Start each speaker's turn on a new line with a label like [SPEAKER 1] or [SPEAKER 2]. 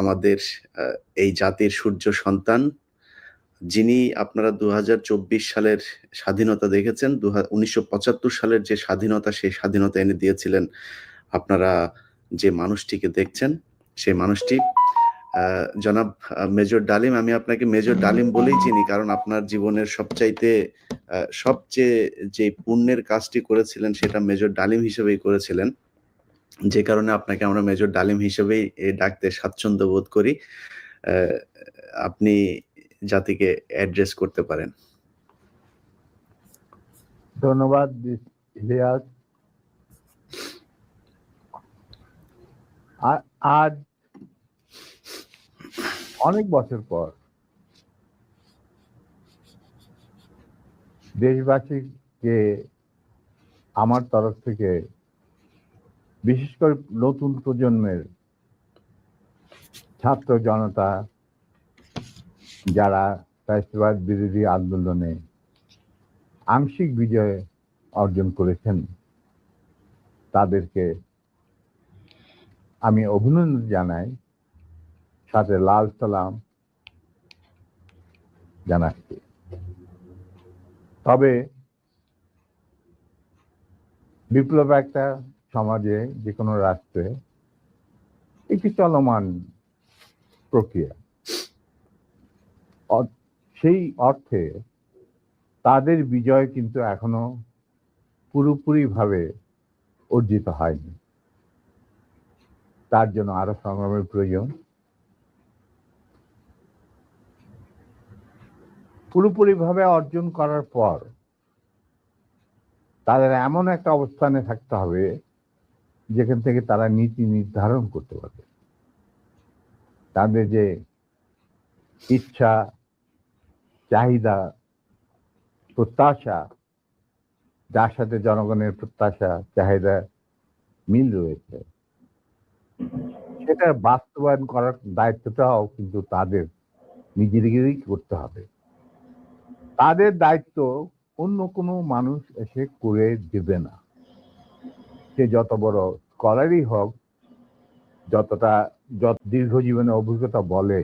[SPEAKER 1] আমাদের এই জাতির সূর্য সন্তান, যিনি আপনারা দুই হাজার চব্বিশ সালের স্বাধীনতা দেখেছেন দু উনিশশো সালের যে স্বাধীনতা, সেই স্বাধীনতা এনে দিয়েছিলেন আপনারা যে মানুষটিকে দেখছেন, সেই মানুষটি। জনাব মেজর ডালিম, আমি আপনাকে মেজর ডালিম বলেই চিনি, কারণ আপনার জীবনের সবচাইতে সবচেয়ে যে পুণ্যের কাজটি করেছিলেন, সেটা মেজর ডালিম হিসেবেই করেছিলেন। যে কারণে আপনাকে আমরা মেজর ডালিম হিসেবেই ডাকতে স্বাচ্ছন্দ্য বোধ করি আপনি জাতিকে অ্যাড্রেস করতে পারেন।
[SPEAKER 2] ধন্যবাদ, ইলিয়াস। আজ অনেক বছর পর দেশবাসীকে আমার তরফ থেকে বিশেষ করে নতুন প্রজন্মের ছাত্র জনতা যারা ফ্যাসিবাদ বিরোধী আন্দোলনে আংশিক বিজয় অর্জন করেছেন, তাদেরকে আমি অভিনন্দন জানাই। সাথে লাল সালাম জানাচ্ছি। তবে বিপ্লব একটা সমাজে যে কোনো রাষ্ট্রে, একটি চলমান প্রক্রিয়া। সেই অর্থে তাদের বিজয় কিন্তু এখনও পুরোপুরিভাবে অর্জিত হয়নি। তার জন্য আরও সংগ্রামের প্রয়োজন। পুরোপুরিভাবে অর্জন করার পর তাদের এমন একটা অবস্থানে থাকতে হবে যেখান থেকে তারা নীতি নির্ধারণ করতে পারবে। তাদের যে ইচ্ছা, চাহিদা, প্রত্যাশা, যার সাথে জনগণের প্রত্যাশা, চাহিদা মিল রয়েছে, সেটা বাস্তবায়ন করার দায়িত্বটাও কিন্তু তাদের নিজেদেরই করতে হবে। তাদের দায়িত্ব অন্য কোনো মানুষ এসে করে দেবে না। সে যত বড় স্কলারই হোক যতটা যত দীর্ঘ জীবনের অভিজ্ঞতা বলে